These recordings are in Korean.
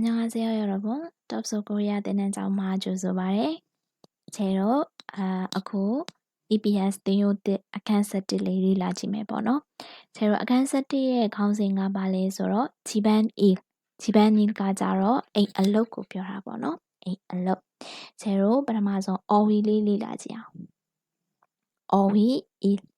안녕하세요, 여러분. 덥소 코리아 되는 장မှာ ကြိုဆိုပါတယ်။ခြေတော့အာအခု EPS သင်ရိုးတစ်အခန်း7လေးလေးလာကြည့်မယ်ပေါ့နော်။ခြေတော့အခန်း7ရဲ့ခေါင်းစဉ်ကဘာလဲဆိုတော့ Jiban il Jiban il ကကြတော့အိမ်အလုတ်ကိုပြောတာပေါ့နော်။အိမ်အလုတ်ခြေတော့ပထမဆုံး Owi လေးလေးလာကြည့်အောင်။ Owi il ဆ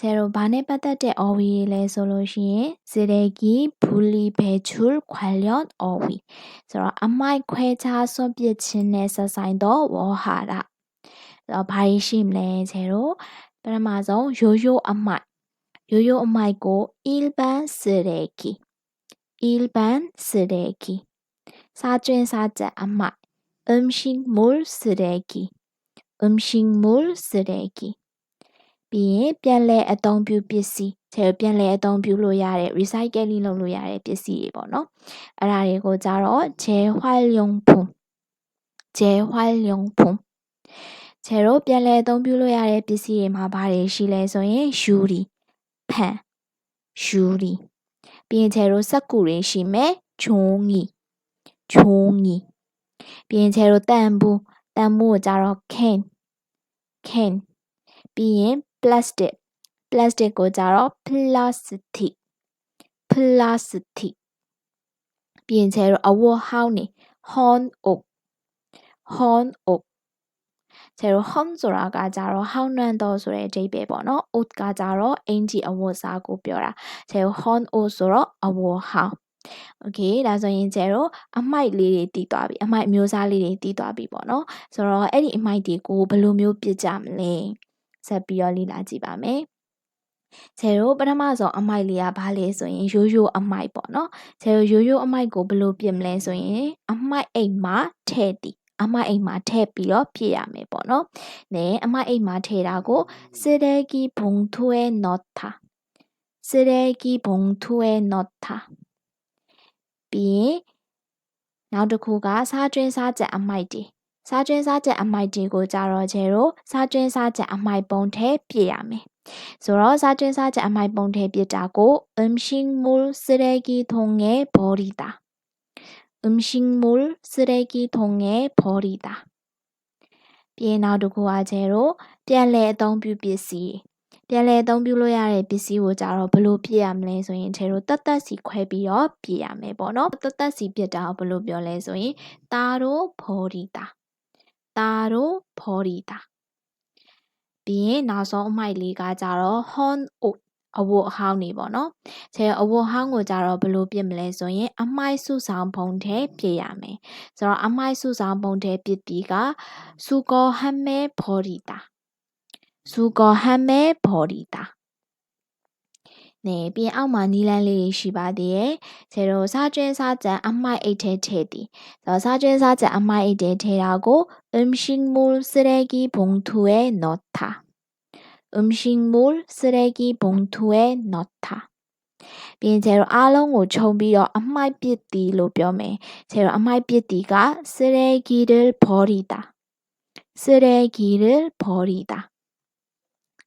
새로 반에 받았대 어휘 레솔루시에 쓰레기 분리 배출 관련 어휘. 그래서 아마이 회차 소비의 진에서 쌓인더 워하라. 바이심 레제로. 그러면서 요요 아마이 요요 아마이고 일반 쓰레기. 일반 쓰레기. 사준 사자 아마이 음식물 쓰레기. 음식물 쓰레기. ပြီးရင်ပြန်လည်အသုံးပြုပစ္စည်းခြေပြန်လည်အသုံးပြုလို့ရတဲ့ recycling လုပ်လို့ရတဲ့ပစ္စည်းတွေပေါ့နော်အဲ့ဒါတွေကိုကြတော့재활용품재활용품ခြေတို့ပြန်လည်အသုံးပြုလို့ရတဲ့ပစ္စည်းတွေမှာဘာတွေရှိလဲဆိုရင်ယူရီဖန်ယူရီပြီးရင်ခြေတို့စက်ကူတွေရှိမယ်ချုံငီချုံငီပြီးရင်ခြေတို့တန်ဘူးတန်ဘူးကိုကြတော့ can can ပြီးရင် plastic plastic ကိုကြတော့ plastic plastic ပြင်ချဲတော့အဝတ်ဟောင်းနေ horn oak horn oak ကျတော့ horn ဆိုတာကကြတော့ဟောင်းနှံတော့ဆိုတဲ့အဓိပ္ပာယ်ပေါ့နော် oak ကကြတော့အင်ဂျီအဝတ်စားကိုပြောတာကျတော့ horn oak ဆိုတော့အဝတ်ဟောင်း okay ဒါဆိုရင်ကျတော့အမိုက်လေးတွေတီးသွားပြီအမိုက်မျိုးစားလေးတွေတီးသွားပြီပေါ့နော်ဆိုတော့အဲ့ဒီအမိုက်တွေကိုဘယ်လိုမျိုးပြစ်ကြမလဲ ဆက်ပြီးတော့လေ့လာကြည့်ပါမယ်။ခြေရိုးပထမဆုံးအမိုက်လေးကဘာလဲဆိုရင်ရိုးရိုးအမိုက်ပေါ့နော်။ခြေရိုးရိုးရိုးအမိုက်ကိုဘယ်လိုပြင်မလဲဆိုရင်အမိုက်အိမ်မှာထည့်တည်အမအိမ်မှာထည့်ပြီးတော့ပြည့်ရမယ်ပေါ့နော်။နဲအမအိမ်မှာထည့်တာကိုစေဒကီဘုံထွဲနော့တာစေဒကီဘုံထွဲနော့တာပြီးရင်နောက်တစ်ခုကစားတွင်းစားချက်အမိုက်တီ စားကျွင်းစားချက်အမိုက်တွေကိုကြတော့ကျဲတော့စားကျွင်းစားချက်အမိုက်ပုံထဲပြည့်ရမယ်။ဆိုတော့စားကျွင်းစားချက်အမိုက်ပုံထဲပြည့်တာကို음식물쓰레기통에버리다음식물쓰레기통에버리다ပြီးနောက်တစ်ခုကကျဲတော့ပြန်လည်အသုံးပြုပစ္စည်းပြန်လည်အသုံးပြုလို့ရတဲ့ပစ္စည်းကိုကြတော့ဘယ်လိုပြည့်ရမလဲဆိုရင်ခြေတို့တက်တက်စီခွဲပြီးတော့ပြည့်ရမယ်ပေါ့နော်တက်တက်စီပြည့်တာကိုဘယ်လိုပြောလဲဆိုရင်တာတို့ဘော်ဒီတာ တာတို့ဖော်ရီတာပြီးရင်နောက်ဆုံးအမိုက်လေးကကြတော့ horn oat အဝတ်အဟောင်းနေပေါ့နော်။ခြေအဝတ်ဟောင်းကိုကြတော့ဘယ်လိုပြင်မလဲဆိုရင် အမိုက်စုဆောင်ပုံထဲပြင်ရမယ်။ဆိုတော့အမိုက်စုဆောင်ပုံထဲပြင်ပြီးကစူကောဟမ်မဲဖော်ရီတာစူကောဟမ်မဲဖော်ရီတာ နေပြီးအောက်မှာနီလန်းလေးရှိပါသေးရဲ့။ခြေတော့စားကျွင်းစားကြံအမိုက်အိတ်ထဲထည့်သည်။ဆိုတော့စားကျွင်းစားကြံအမိုက်အိတ်ထဲထည့်တာကို음식물쓰레기봉투에넣다음식물쓰레기봉투에넣다ပြင်ကျတော့အားလုံးကိုခြုံပြီးတော့အမိုက်ပစ်သည်လို့ပြောမယ်။ကျတော့အမိုက်ပစ်သည်က쓰레기를버리다쓰레기를버리다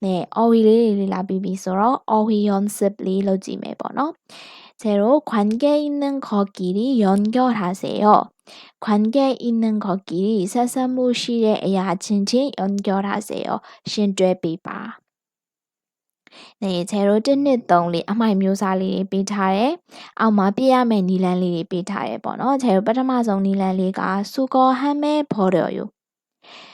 네, 어휘를 라비비서로 어휘 연습을 로지메 번호. 제로 관계 있는 거끼리 연결하세요. 관계 있는 거끼리 사사무실에 야친친 연결하세요. 신뢰비바. 네, 제로 뜯는 동리 아마 묘사리 비타에 아마 비야메 니란리 비타에 번호. 제로 빠르마성 니란리가 수거 함에 버려요.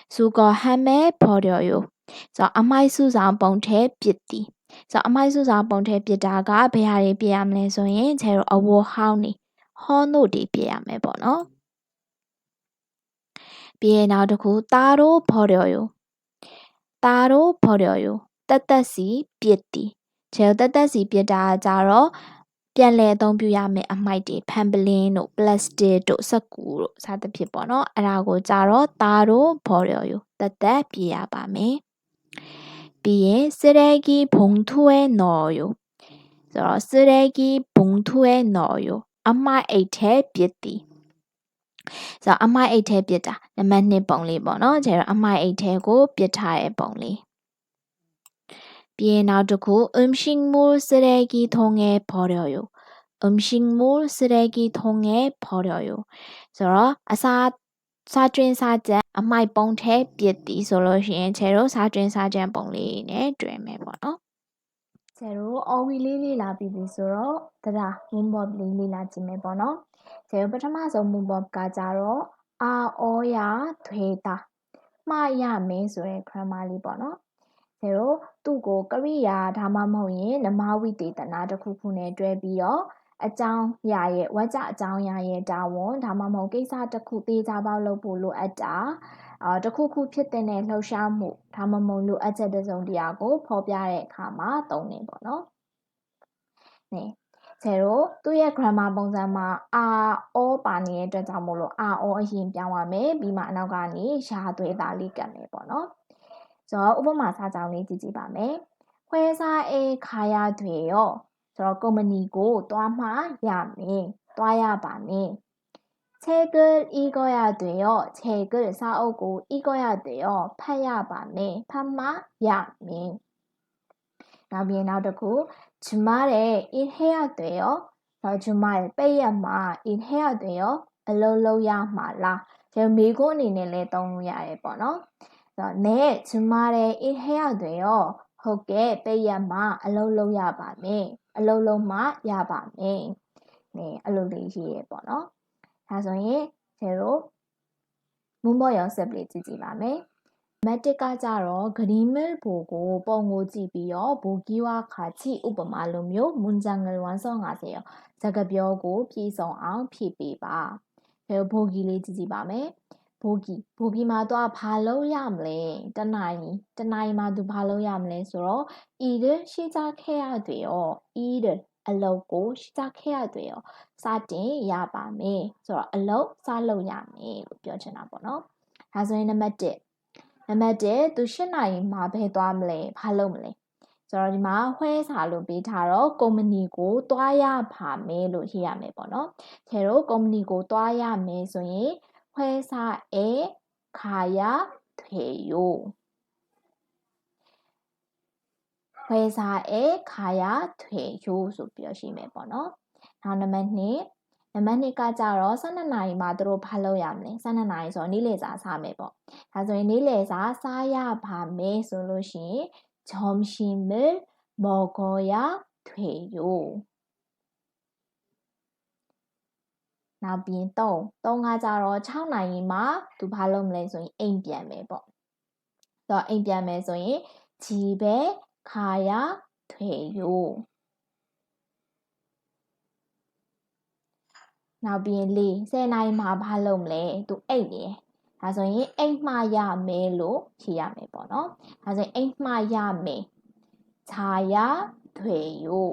수거 함에 버려요. ဆိုတော့အမိုက်စုဆောင်ပုံထဲပစ်သည်ဆိုတော့အမိုက်စုဆောင်ပုံထဲပစ်တာကဘယ်ဟာတွေပြရမလဲဆိုရင်ကျဲတော့အဝဟောင်းနေဟောနို့တွေပြရမယ်ပေါ့နော်ပြီးရင်နောက်တစ်ခုတာရိုဖော်ရယိုတာရိုဖော်ရယိုတက်တက်စီပြစ်သည်ကျဲတက်တက်စီပြစ်တာကြတော့ပြန်လည်အသုံးပြုရမယ့်အမှိုက်တွေဖန်ပလင်းတို့ပလတ်စတစ်တို့စက္ကူတို့စသဖြင့်ပေါ့နော်အဲ့ဒါကိုကြတော့သားတို့ဘော်ရယူတသက်ပြရပါမယ် ပြီးရင်စရဲကြီးဘုံထွဲနော်ယူဆိုတော့စရဲကြီးဘုံထွဲနော်ယူအမိုက်အိတ်ထဲပြစ်သည်ဆိုတော့အမိုက်အိတ်ထဲပြစ်တာနံပါတ်1ပုံလေးပေါ့နော်ကျတော့အမိုက်အိတ်ထဲကိုပြစ်ထားတဲ့ပုံလေးပြီးရင်နောက်တစ်ခု 음식물 쓰레기통에 버려요. 음식물 쓰레기통에 버려요. ဆိုတော့အစာ စားကျွင်းစားကြံအမိုက်ပုံထဲပြစ်သည်ဆိုလို့ရှိရင်ခြေတို့စားကျွင်းစားကြံပုံလေးနဲ့တွေ့မယ်ပေါ့နော်။ခြေတို့အော်ဝီလေးလေးလာပြီးပြီဆိုတော့တရားမွန်ဘော့လေးလေးလာကြည့်မယ်ပေါ့နော်။ခြေတို့ပထမဆုံးမွန်ဘော့ကကြတော့အာအောယာထွေတာမှားရမင်းဆိုတဲ့ grammar လေးပေါ့နော်။ခြေတို့သူ့ကိုကရိယာဒါမှမဟုတ်ရင်နမဝိတေသနာတစ်ခုခုနဲ့တွဲပြီးတော့ အကြောင်းအရာရဲ့ဝါကြအကြောင်းအရာရဲ့တာဝန်ဒါမှမဟုတ်ကိစ္စတစ်ခုသေးချာပေါက်လုပ်ဖို့လိုအပ်တာအာတစ်ခုခုဖြစ်တဲ့လှုပ်ရှားမှုဒါမှမဟုတ်လိုအပ်ချက်တစ်စုံတရာကိုဖော်ပြတဲ့အခါမှာသုံးနေပေါ့နော်။နေဆယ်တို့သူ့ရဲ့ grammar ပုံစံမှာ r o ပါနေတဲ့အတွက်ကြောင့်မို့လို့ r o အရင်ပြောင်းရမယ်ပြီးမှအနောက်ကနေရှားသွေးသားလေးကတ်မယ်ပေါ့နော်။ဆိုတော့ဥပမာစာကြောင်းလေးကြည့်ကြည့်ပါမယ်။ခွဲစားအေးခါရတွေရော ဆိုတော့ကုမ္ပဏီကိုသွားမှရမယ်သွားရပါမယ်책을읽어야돼요책을စာအုပ်ကို읽어야돼요ဖတ်ရပါမယ်ဖတ်မှရမယ်နောက်ပြီးနောက်တစ်ခု주말에일해야돼요တော့주말ပိတ်ရမှာ일해야돼요အလုပ်လုပ်ရမှာလားဒီမိကုအနေနဲ့လည်းသုံးလို့ရတယ်ပေါ့နော်ဆိုတော့네주말에일해야돼요 ဟုတ်ကဲ့ပိတ်ရမှာအလုပ်လုပ်ရပါမယ်အလုံးလုံးမှရပါမယ်။နေအလုပ်လေးရေးရပေါ့နော်။ဒါဆိုရင်ကျတို့မုံမော်ရောဆက်ပလေးကြည့်ကြည့်ပါမယ်။မတ်တစ်ကကြတော့ဂရီမဲဘူကိုပုံကိုကြည့်ပြီးတော့ဘူကီဝါခါချီဥပမာလိုမျိုးမွန်ဂျန်ငယ်ဝမ်ဆောင်း50ရောစကပြောကိုပြည့်စုံအောင်ဖြည့်ပေးပါ။ဒါဘူကီလေးကြည့်ကြည့်ပါမယ်။ ဘိုးကြီးဘိုးကြီးမှာတော့ဘာလုပ်ရမလဲတနိုင်တနိုင်မှာသူဘာလုပ်ရမလဲဆိုတော့ either ရှိကြခဲ့ရတွေရော either အလုပ်ကိုရှိကြခဲ့ရတွေရောစတင်ရပါမယ်ဆိုတော့အလုပ်စလုပ်ရမယ်လို့ပြောချင်တာပေါ့နော်ဒါဆိုရင်နံပါတ်1နံပါတ်1သူ၈နိုင်မှာဘယ်သွားမလဲဘာလုပ်မလဲဆိုတော့ဒီမှာဟွဲစာလို့ပေးထားတော့ကုမ္ပဏီကိုတွားရပါမယ်လို့ရေးရမယ်ပေါ့နော်။ခြေတို့ကုမ္ပဏီကိုတွားရမယ်ဆိုရင် ဟွဲစာအဲခါရထေယို회사에가야돼요ဆိုပြီးတော့ရှိမယ်ပေါ့နော်။နောက်နံပါတ်2နံပါတ်2ကကြတော့12နာရီမှာတို့ဘာလုပ်ရမလဲ12နာရီဆိုတော့နေ့လယ်စာစားမယ်ပေါ့ဒါဆိုရင်နေ့လယ်စာစားရပါမယ်ဆိုလို့ရှိရင်점심을먹어야돼요 နောက်ပြီး3 3ကကြတော့6နိုင်ရင်မှသူဘာလုပ်မလဲဆိုရင်အိမ်ပြန်မယ်ပေါ့။တော့အိမ်ပြန်မယ်ဆိုရင်ဂျီပဲခါရထွေယိုနောက်ပြီးရင်၄10နိုင်မှဘာလုပ်မလဲသူအိမ်နေဒါဆိုရင်အိမ်မှရမယ်လို့ဖြေရမယ်ပေါ့နော်။ဒါဆိုရင်အိမ်မှရမယ်။ခြာရထွေယို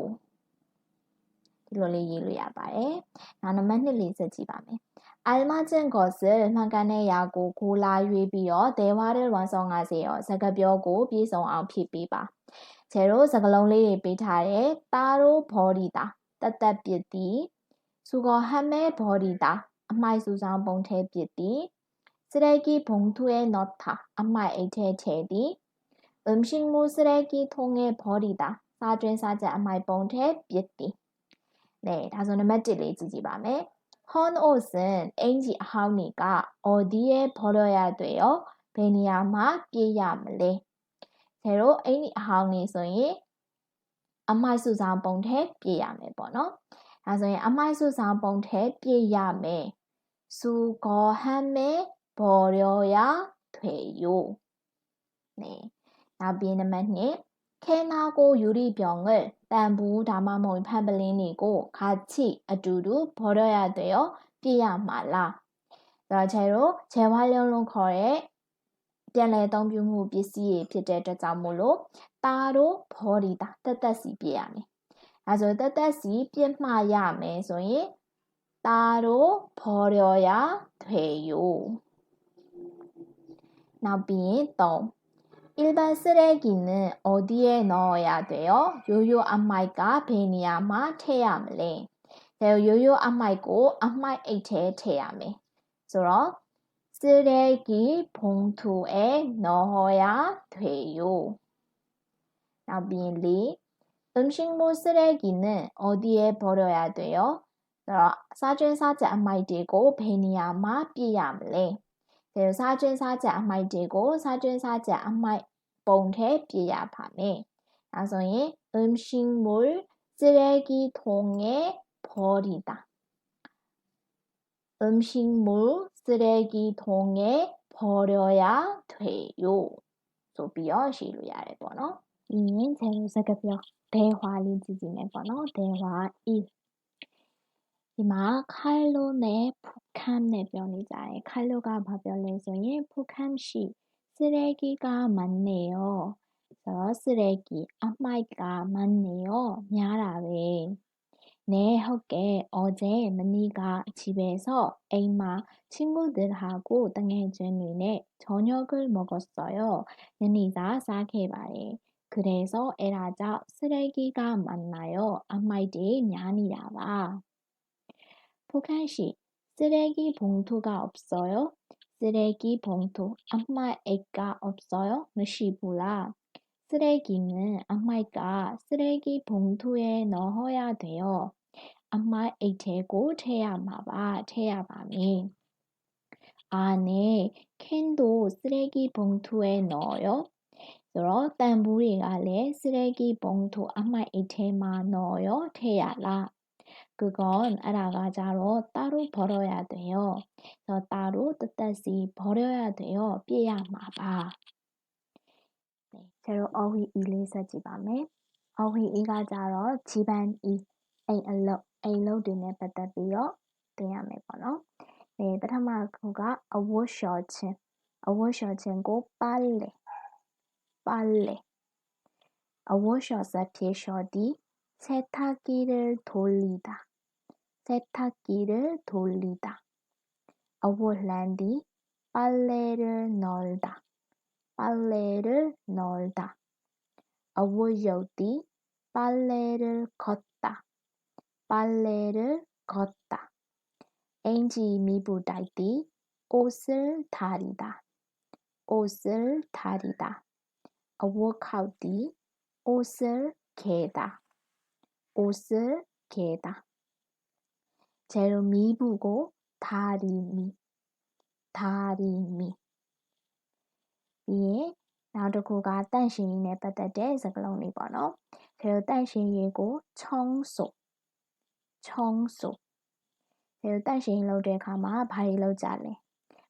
ဒီလိုလေးရေးလို့ရပါတယ်။နောက်နံပါတ်2လေးဆက်ကြည့်ပါမယ်။အာလမကျန်ကောစယ်မှန်ကန်တဲ့ရာကိုကိုလာရွေးပြီးတော့ဒေဝါတဲ့ဝန်ဆောင်50ရောစကပြောကိုပြေဆုံးအောင်ဖြည့်ပေးပါ။ခြေတို့စကလုံးလေးတွေပေးထားတယ်။တာရိုဘော်ဒီတာတတ်တက်ပစ်သည်စုကောဟမဲဘော်ဒီတာအမိုက်စုဆောင်ပုံထဲပစ်သည်စရိုက်ကီဘုံထွေးနော်တာအမိုက်အိတ်ထဲထဲသည်အမ်ရှင်မိုစရိုက်ကီထုံငယ်ဘော်ဒီတာစာတွင်စာချက်အမိုက်ပုံထဲပစ်သည် 네, 다소는 맛집을 지지밤에 헌 옷은 앵지 하우니가 어디에 버려야 돼요? 베니아마 삐야말레. 제로 앵지 하우니 소인 아마 수상 봉태 삐야매 번호. 다소는 아마 수상 봉태 삐야매. 수거함에 버려야 돼요. 네. 나비는 만에 캔하고 유리병을 တန်ဘူးဒါမှမဟုတ်ဖန်ပလင်းတွေကိုခါချိအတူတူဘောတော့ရတယ်ရောပြရမှာလားဒါချေတို့ခြေဝါလုံးလုံးခေါ်တဲ့ပြန်လည်အသုံးပြုမှုပစ္စည်းတွေဖြစ်တဲ့အတွက်ကြောင့်မို့လို့ตาတို့ဘောဒီတာတက်တက်စီပြရမယ်။အဲဆိုတက်တက်စီပြမှရမယ်ဆိုရင်ตาတို့ဘောရောရထွေယိုနောက်ပြီးရင်3 일반 쓰레기는 어디에 넣어야 돼요? 요요 안마이가 베니아마 태야밀래. 그래서 요요 안마이고 안마이테 태야밀. 그래서 쓰레기 봉투에 넣어야 돼요. 나비리 음식물 쓰레기는 어디에 버려야 돼요? 사진 사진 안마이 들고 베니아마 삐야밀래. မှာပြည့်ရမလဲဒါစားကျွင်းစားချက်အမိုက်တွေကိုစားကျွင်းစားချက်အမိုက်ပုံထဲပြည့်ရပါမယ်ဒါဆိုရင်음식물쓰레기통에버리다음식물쓰레기통에버려야돼요ဆိုပြီးတော့ရှိလို့ရတယ်ပေါ့နော်။ဒီရင်ဆယ်လို့စကားပြော대화လေးကြည့်ကြည့်မယ်ပေါ့နော်။대화 1 마지막 칼로 내 북한 내변이자의 칼로가 바벨레서의 북한시 쓰레기가 많네요. 그래서 쓰레기 아마이가 많네요. 미안하네. 네, 허게 어제 머니가 집에서 에이마 친구들하고 땅해준이네 저녁을 먹었어요. 머니가 싸게바에 그래서 에라자 쓰레기가 많나요? 아마이디 냐니라와. 포카시 쓰레기 봉투가 없어요? 쓰레기 봉투 악마 애가 없어요? 무시불라 쓰레기는 악마가 쓰레기 봉투에 넣어야 돼요. 악마 애제고 제야마바 제야마미 안에 캔도 쓰레기 봉투에 넣어요. 그럼 딴부리 안에 쓰레기 봉투 악마 애제만 넣어요. 제야라 그건 알아가자로 따로 벌어야 돼요. 저 따로 뜻다시 버려야 돼요. 삐야 마바. 네, 제로 어휘 일에서 집안에 어휘 이가자로 집안 이 에일로 에일로 드네 받다비요. 대야메 번호. 네, 드라마 그가 어워셔츠 어워셔츠고 빨래 빨래 어워셔츠 피셔디 세탁기를 돌리다. 세탁기를 돌리다. 어울란디 빨래를 널다. 빨래를 널다. 어울요디 빨래를 걷다. 빨래를 걷다. 엔지 미부다이디 옷을 다리다. 옷을 다리다. 어워카우디 옷을 개다. 옷을 개다. ဂျယ်ရမီဘူးကိုဒါရီမီဒါရီမီပြီးရင်နောက်တစ်ခုကတန့်ရှင်ရေးနဲ့ပတ်သက်တဲ့စကားလုံးလေးပေါ့နော်ဒါရောတန့်ရှင်ရေးကိုချုံးဆိုချုံးဆိုဒါရောတန့်ရှင်ရေးလုပ်တဲ့အခါမှာဘာတွေလုပ်ကြလဲ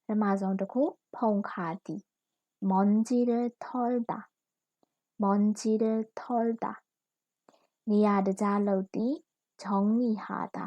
ပထမဆုံးတစ်ခုဖုန်ခါတီမွန်ဂျီရထောလ်တာမွန်ဂျီရထောလ်တာနေရာတကြားလုပ်သည်ဂျုံနီဟာတာ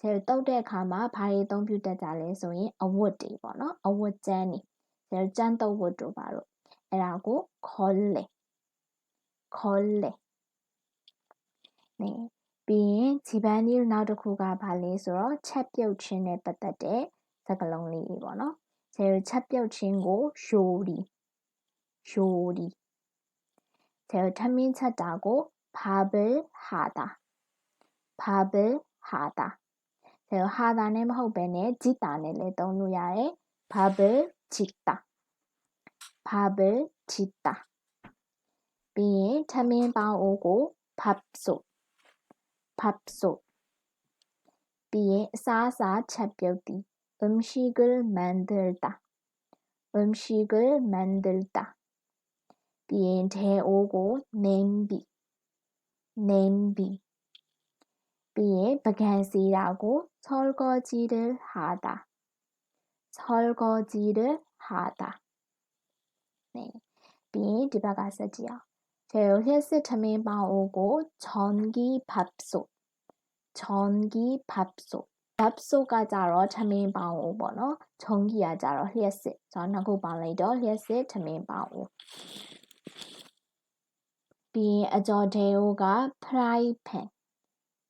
ဆယ်တုတ်တဲ့အခါမှာဘာတွေအသုံးပြုတတ်ကြလဲဆိုရင်အဝတ်တွေပေါ့နော်အဝတ်ကျန်းနေဆယ်ကျန်းတုတ်ဝတ်တို့ပါတော့အဲ့ဒါကိုခေါ်လေခေါ်လေနေပြီးရင်ဂျီပန်နီနောက်တစ်ခုကဘာလဲဆိုတော့ချက်ပြုတ်ခြင်းနဲ့ပတ်သက်တဲ့စကားလုံးလေးတွေပေါ့နော်ဆယ်ချက်ပြုတ်ခြင်းကိုရှိုဒီရှိုဒီဆယ်ထမင်းချက်တာကိုဘာဘယ်ဟာတာ 밥을 하다. 그래서 하다는 မဟုတ်ဘဲနဲ့ 짓다는 လည်းသုံးလို့ရတယ်. 밥을 짓다. 밥을 짓다. B에 차민방 오고 밥솥. 밥솥. B에 싸싸 차뼈디. 음식을 만들다. 음식을 만들다. B에 데오고 냄비. 냄비 being bagac이라고 설거지를 하다. 설거지를 하다. 네. be 디바가스지요. 자, 여기에 쓰점이 오고 전기 밥솥. 전기 밥솥. 밥솥가 자러 참이 방오 번호 전기야 자러 휘에스. 전하고 방래도 휘에스 참이 방오. be 아저데오가 프라이팬.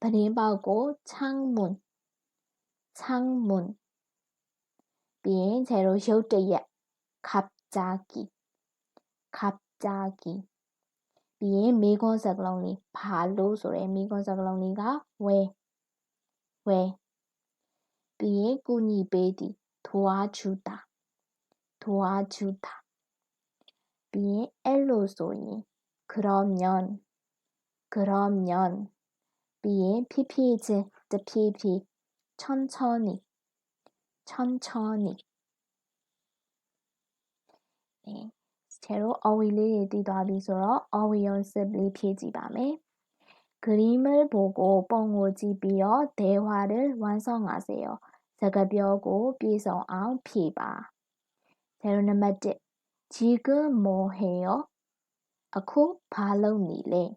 브리바고 창문. 창문. 비엔 제로 쇼트예 갑자기. 갑자기. 비엔 미건 사글롱니 발로 소레 미건 사글롱니가 왜왜? 비엔 꾸니 베디 도와주다. 도와주다. 비엔 엘로 소리 그러면 그러면 비의 피피즈 드 피피 천천히, 천천히. 네. 제로 어휘를 디다비소러 어휘 연습 리피지 밤에 그림을 보고 뻥오지 비어 대화를 완성하세요. 제가 벼고 비성아웃 피바. 제로 넘버 1 지금 뭐 해요? 아쿠 발롱니래.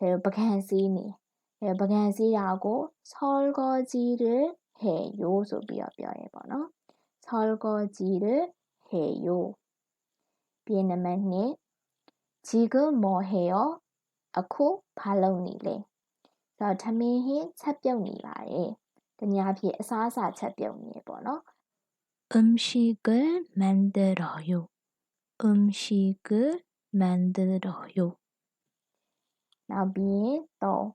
제로 바캉시니. 바가지하고 설거지를 해요. 소비어비어에 번호. 설거지를 해요. 베트남에 지금 뭐 해요? 아쿠 발롱이래. 다음에 차병이라에. 그냥 앞에 사사 차병이에 번호. 음식을 만들어요. 음식을 만들어요. 나비에 또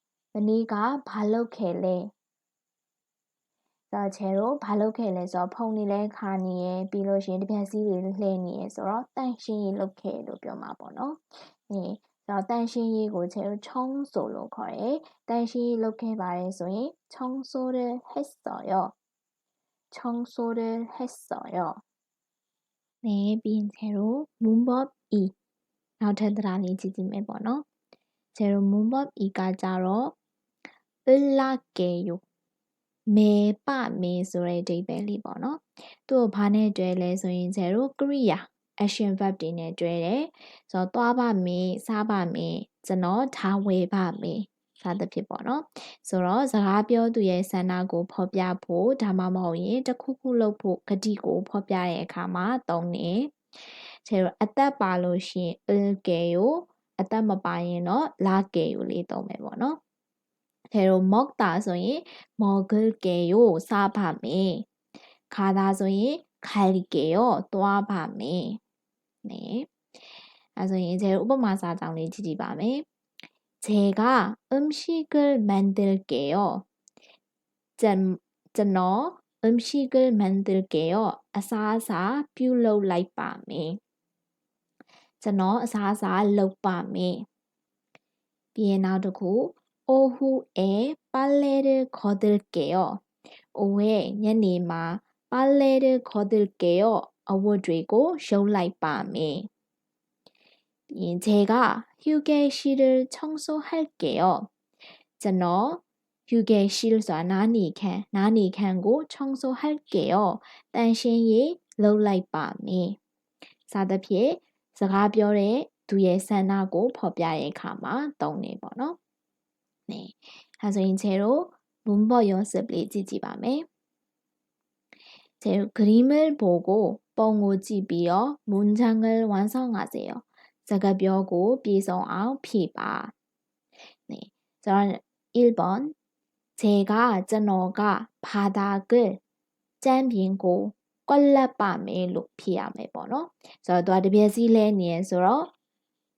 မနေ့ကဘာလုပ်ခဲ့လဲဒါချေတော့ဘာလုပ်ခဲ့လဲဆိုတော့ဖုန်နေလဲခါနေရပြီးလို့ရှင်တပြက်စီးတွေလှဲနေရဆိုတော့တန့်ရှင်းရေးလုပ်ခဲ့လို့ပြောမှာပေါ့နော်အဲတော့တန်ရှင်းရေးကိုချေတော့ချုံးဆိုလို့ခေါ်တယ်။တန်ရှင်းရေးလုပ်ခဲ့ပါတယ်ဆိုရင်ချုံးဆိုတဲ့ဟက်ဆော်ရောချုံးဆိုတဲ့ဟက်ဆော်ရောနေပြီးချေတော့ moon bob e နောက်ထပ်သတားလေးကြည့်ကြည့်မယ်ပေါ့နော်။ချေတော့ moon bob e ကကြတော့ လာကေယိုမေပမေဆိုတဲ့အဓိပ္ပာယ်လေးပေါ့နော်သူ့ကိုဘာနဲ့တွဲလဲဆိုရင် zero ကရိယာ action verb တွေနဲ့တွဲတယ်ဆိုတော့သွားပါမေစားပါမေကျွန်တော်ထားဝယ်ပါမေသာသဖြင့်ပေါ့နော်ဆိုတော့စကားပြောသူရဲ့ဆန္ဒကိုဖော်ပြဖို့ဒါမှမဟုတ်ရင်တစ်ခုခုလုပ်ဖို့ဂတိကိုဖော်ပြတဲ့အခါမှာသုံးတယ်ကျေတော့အသက်ပါလို့ရှိရင် ilke ကိုအသက်မပါရင်တော့ lake ကိုလေးသုံးမယ်ပေါ့နော် 대로 먹다 소리 먹을게요 사밤에 가다 소리 갈게요 또아밤에 네. 그래서 이제 우버마사 장리 지지밤에 제가 음식을 만들게요. 저너 음식을 만들게요. 아사사 뷰러 라이밤에 저너 아사사 로밤에 비에 나두고 오후에 빨래를 거들게요. 오후에 ညနေမှာ 빨래를 거들게요. အဝတ်တွေကိုရုပ်လိုက်ပါမယ်. 제가 휴게실을 청소할게요. ကျွန်တော် 휴게실ဆိုတာ 나니칸, 나니칸고 청소할게요. တန်ရှင်းရေးလုပ်လိုက်ပါမယ်. စသဖြင့်စကားပြောတဲ့ သူရဲ့ဆန္ဒကိုဖော်ပြတဲ့အခါမှာသုံးနေပေါ့နော်။ 네, 하소인 제로 문법 연습 리지지 밤에 제 그림을 보고 뻥오지 비어 문장을 완성하세요. 제가 벼고 비성아 피바. 네, 저는 1번 제가 저너가 바닥을 짠 빙고 꼴라밤에 높이야 매번호. 저도 아르비아시 레니에 서로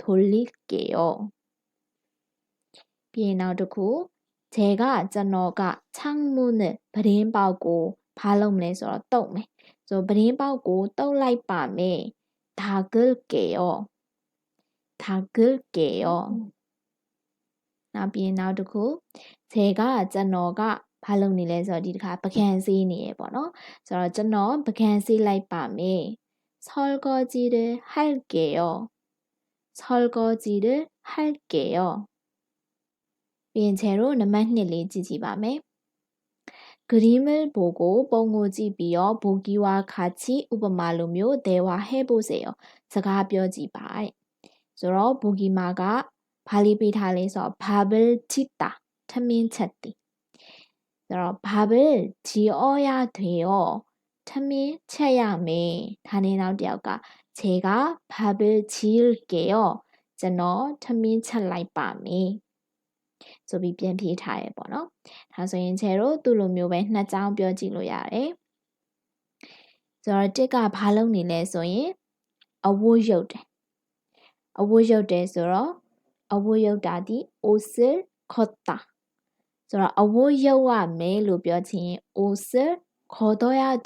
돌릴게요. 비엔아우드쿠 제가 ကျွန်တော်က 창문을 ပရင်းပေါက်ကို ဘာလုပ်မလဲဆိုတော့ တုပ်မယ်. 저 ပရင်းပေါက်ကို တုပ်လိုက်ပါမယ်. 닫을게요. 닫을게요. နောက်ပြီးနောက်တစ်ခု 제가 ကျွန်တော်ကဘာလုပ်နေလဲဆိုတော့ဒီတစ်ခါပကံစီးနေရပေါ့နော်ဆိုတော့ကျွန်တော်ပကံစီးလိုက်ပါမယ်설거지를할게요 설거지를 할게요. 예제로 넘만일리 지지밤에 그림을 보고 뻥오지 비어 보기와 같이 우버말로묘 대화해 보세요. 제가 벼지바. 그래서 보기마가 발리비탈에서 밥을 짓다. 천민 찾디. 그래서 밥을 지어야 돼요. 천민 찾야매. 다네 나오디아가 제가밥을지을게요ကျွန်တော်ထမင်းချက်လိုက်ပါမယ်ဆိုပြီးပြန်ဖြေထားရပေါ့နော်ဒါဆိုရင်ခြေတို့သူ့လိုမျိုးပဲနှစ်ကြောင်းပြောကြည့်လို့ရတယ်ဆိုတော့တစ်ကဘာလုပ်နေလဲဆိုရင်အဝတ်ရုပ်တယ်အဝတ်ရုပ်တယ်ဆိုတော့အဝတ်ရုပ်တာဒီ 옷을 걷다ဆိုတော့အဝတ်ရုပ်ရမယ်လို့ပြောချင်ရင် 옷을 걷어야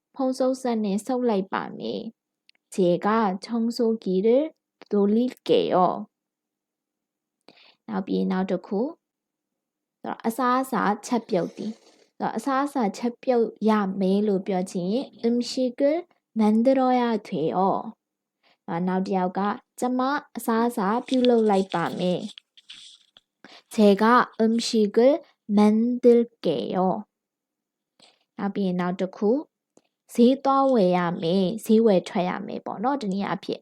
펑석산에 서လိုက်ပါမယ်. 제가 청소기를 돌릴게요. နောက်ပြီးနောက်တစ်ခုဆိုတော့အစားအစာချက်ပြုတ်သည်ဆိုတော့အစားအစာချက်ပြုတ်ရမယ်လို့ပြောချင်음식을만들어야돼요 နောက်တစ်ယောက်ကကျမအစားအစာပြုလုပ်လိုက်ပါမယ် 제가 음식을 만들게요. နောက်ပြီးနောက်တစ်ခု ဈေးသွားဝယ်ရမယ်ဈေးဝယ်ထွက်ရမယ်ပေါ့နော်ဒီနေ့အဖြစ်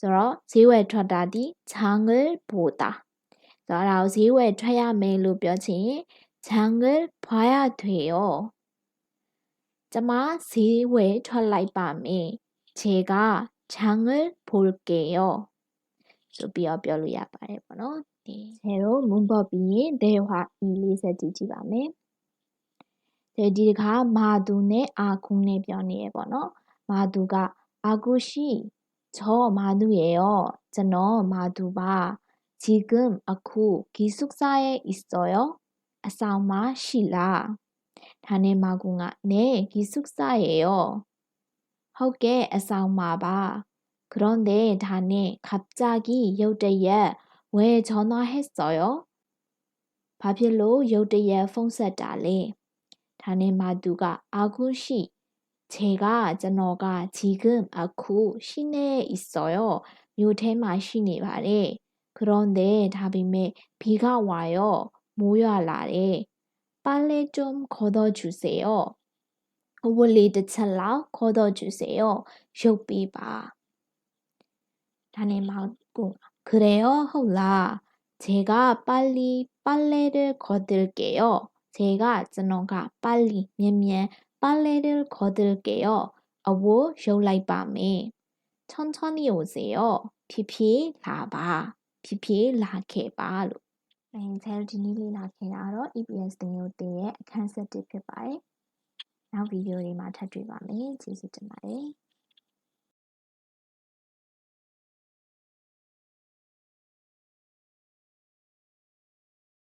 ဆိုတော့ဈေးဝယ်ထွက်တာဒီဂျန်ဂယ်ဘူတာဆိုတော့ဈေးဝယ်ထွက်ရမယ်လို့ပြောချင်ဂျန်ဂယ်ဖွာရထွေရောကျမဈေးဝယ်ထွက်လိုက်ပါမယ်ခြေကဂျန်ဂယ်ဘူကေရောဆိုပြီးတော့ပြောလို့ရပါတယ်ပေါ့နော်ဒီခြေတို့မွန်ပေါ့ပြီးရင်ဒေဟွာအီလေးဆက်ကြည့်ကြည့်ပါမယ် 네, 디가 마두네 아궁네 변이에 번호. 마두가 아구시 저 마두예요. 저너 마두바 지금 아쿠 기숙사에 있어요. 아싸마 실라. 다네 마궁아 네 기숙사예요. 허게 아싸마바 그런데 다네 갑자기 여대에 왜 전화했어요? 바빌로 요대에 폰셋 달래. 다네 마두가 아구시. 제가 저너가 지금 아쿠 시내에 있어요. 요테마 시내 바래. 그런데 다음에 비가 와요. 모여라래. 빨래 좀 걷어주세요. 원래 드찰라 걷어주세요. 쇼비바. 다네 마구 그래요? 헐라. 제가 빨리 빨래를 걷을게요. 제가 ကျွန်တော်က 빨리 မြန်မြန် 빨래를 걷을게요. 어워 ရုပ်လိုက်ပါမယ်. 천천히 오세요. ဖြစ်ဖြစ်လာပါဖြစ်ဖြစ်လာခဲ့ပါလို့အဲဆရာတို့ဒီနေ့လေ့လာခဲ့တာကတော့ EPS သင်ရိုးသင်ရဲ့အခန်း7ဖြစ်ပါတယ်နောက်ဗီဒီယိုတွေမှာထပ်တွေ့ပါမယ်ကျေးဇူးတင်ပါတယ်